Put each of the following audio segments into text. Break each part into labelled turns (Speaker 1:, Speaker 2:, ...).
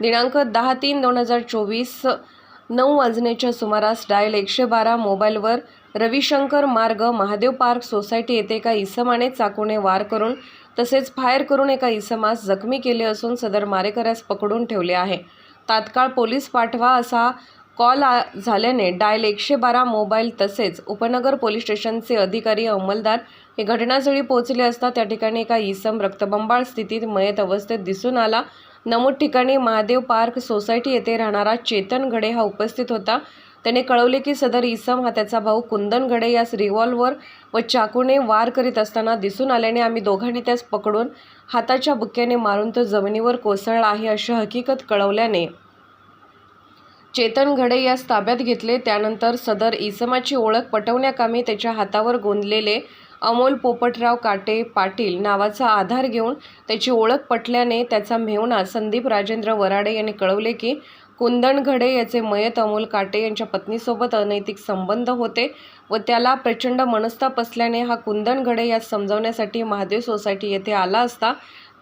Speaker 1: दिनांक दहा तीन दोन हजार चोवीस नऊ वाजण्याच्या सुमारास डायल एकशे बारा मोबाईलवर रविशंकर मार्ग महादेव पार्क सोसायटी येथे एका इसमाने चाकूने वार करून तसेच फायर करून एका इसमास जखमी केले असून सदर मारेकऱ्यास पकडून ठेवले आहे. तात्काळ पोलीस पाठवा असा कॉल आ झाल्याने डायल एकशे बारा मोबाईल तसेच उपनगर पोलीस स्टेशनचे अधिकारी अंमलदार हे घटनास्थळी पोहोचले असता त्या ठिकाणी एका इसम रक्तबंबाळ स्थितीत मयत अवस्थेत दिसून आला. नमूद ठिकाणी महादेव पार्क सोसायटी येथे राहणारा चेतन घडे हा उपस्थित होता. त्याने कळवले की सदर इसम हा त्याचा भाऊ कुंदन घडे यास रिव्हॉल्वर व चाकूने वार करीत असताना दिसून आल्याने आम्ही दोघांनी त्यास पकडून हाताच्या बुक्क्याने मारून तो जमिनीवर कोसळला आहे अशी हकीकत कळवल्याने. चेतन घडे यास ताब्यात घेतले. त्यानंतर सदर इसमाची ओळख पटवण्याकामी त्याच्या हातावर गोंदलेले अमोल पोपटराव काटे पाटील नावाचा आधार घेऊन त्याची ओळख पटल्याने त्याचा मेहुणा संदीप राजेंद्र वराडे यांनी कळवले की कुंदन घडे याचे मयत अमोल काटे यांच्या पत्नीसोबत अनैतिक संबंध होते व त्याला प्रचंड मनस्ताप असल्याने हा कुंदन घडे यास समजवण्यासाठी महादेव सोसायटी येथे आला असता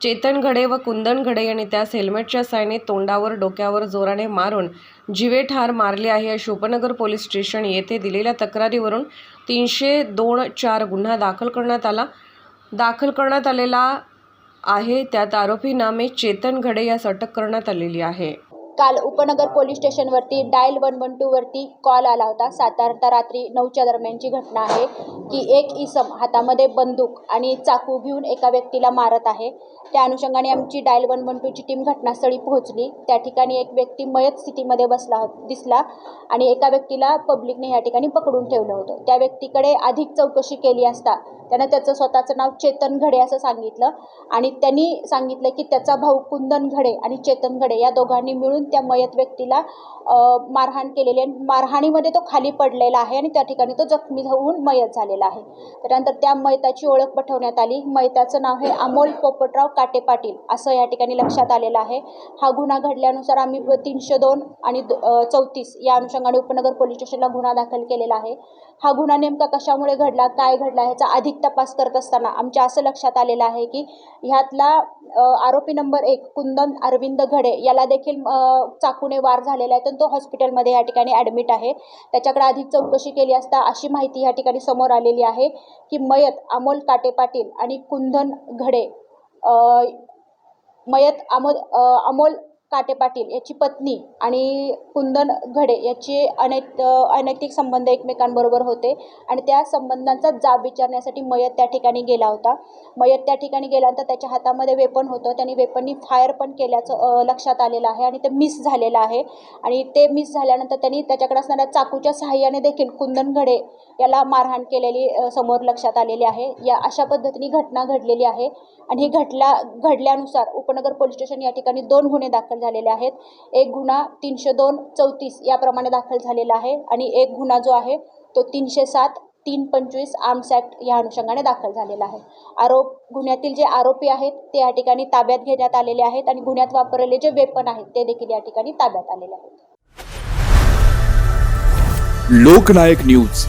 Speaker 1: चेतन घडे व कुंदन घडे यांनी त्यास हेल्मेटच्या सायने तोंडावर डोक्यावर जोराने मारून जिवे ठार मारले आहे. अशी उपनगर पोलीस स्टेशन येथे दिलेल्या तक्रारीवरून तीनशे दोन चार गुन्हा दाखल करण्यात आला. दाखल करण्यात आलेला आहे. त्यात आरोपी नामे चेतन घडे यास अटक करण्यात आलेली आहे.
Speaker 2: काल उपनगर पोलीस स्टेशनवरती डायल वन वन टूवरती कॉल आला होता. साधारणतः रात्री नऊच्या दरम्यानची घटना आहे की एक इसम हातामध्ये बंदूक आणि चाकू घेऊन एका व्यक्तीला मारत आहे. त्या अनुषंगाने आमची डायल वन वन टूची टीम घटनास्थळी पोहोचली. त्या ठिकाणी एक व्यक्ती मयत स्थितीमध्ये बसला हो-, दिसला आणि एका व्यक्तीला पब्लिकने या ठिकाणी पकडून ठेवलं होतं. त्या व्यक्तीकडे अधिक चौकशी केली असता त्यानं त्याचं स्वतःचं नाव चेतन घडे असं सांगितलं आणि त्यांनी सांगितलं की त्याचा भाऊ कुंदन घडे आणि चेतन घडे या दोघांनी मिळून त्या मयत व्यक्तीला मारहाण केलेली आहे. मारहाणीमध्ये तो खाली पडलेला आहे आणि त्या ठिकाणी तो जखमी होऊन मयत झालेला आहे. त्यानंतर त्या मयताची ओळख पटवण्यात आली. मयताचं नाव हे अमोल पोपटराव काटे पाटील असं या ठिकाणी लक्षात आलेलं आहे. हा गुन्हा घडल्यानुसार आम्ही तीनशे दोन आणि चौतीस या अनुषंगाने उपनगर पोलीस स्टेशनला गुन्हा दाखल केलेला आहे. हा गुन्हा नेमका कशामुळे घडला काय घडला ह्याचा अधिक तपास करत असताना आमच्या असं लक्षात आलेलं आहे की ह्यातला आरोपी नंबर एक कुंदन अरविंद घडे याला देखील चाकूने वार झालेला आहे. तर तो हॉस्पिटलमध्ये या ठिकाणी ॲडमिट आहे. त्याच्याकडे अधिक चौकशी केली असता अशी माहिती या ठिकाणी समोर आलेली आहे की मयत अमोल काटे पाटील आणि कुंदन घडे मयत अमोल अमोल काटे पाटील याची पत्नी आणि कुंदन घडे याचे अनैत अनैतिक संबंध एकमेकांबरोबर होते. आणि त्या संबंधांचा जाब विचारण्यासाठी मयत त्या ठिकाणी गेला होता. मयत त्या ठिकाणी गेल्यानंतर त्याच्या हातामध्ये वेपन होतं. त्यांनी वेपननी फायर पण केल्याचं लक्षात आलेलं आहे आणि ते मिस झालेलं आहे. आणि ते मिस झाल्यानंतर त्यांनी त्याच्याकडे असणाऱ्या चाकूच्या सहाय्याने देखील कुंदन घडे याला मारहाण केलेली समोर लक्षात आलेली आहे. या अशा पद्धतीने घटना घडलेली आहे. आणि ही घटला घडल्यानुसार उपनगर पोलीस स्टेशन या ठिकाणी दोन गुन्हे दाखल झालेले आहेत. एक गुन्हा तीनशे दोन चौतीस याप्रमाणे दाखल झालेला आहे आणि एक गुन्हा जो आहे तो तीनशे सात तीन पंचवीस आर्म्स ॲक्ट या अनुषंगाने दाखल झालेला आहे. आरोप गुन्ह्यातील जे आरोपी आहेत ते या ठिकाणी ताब्यात घेण्यात आलेले आहेत आणि गुन्ह्यात वापरलेले जे वेपन आहेत ते देखील या ठिकाणी ताब्यात आलेले आहेत.
Speaker 3: लोकनायक न्यूज.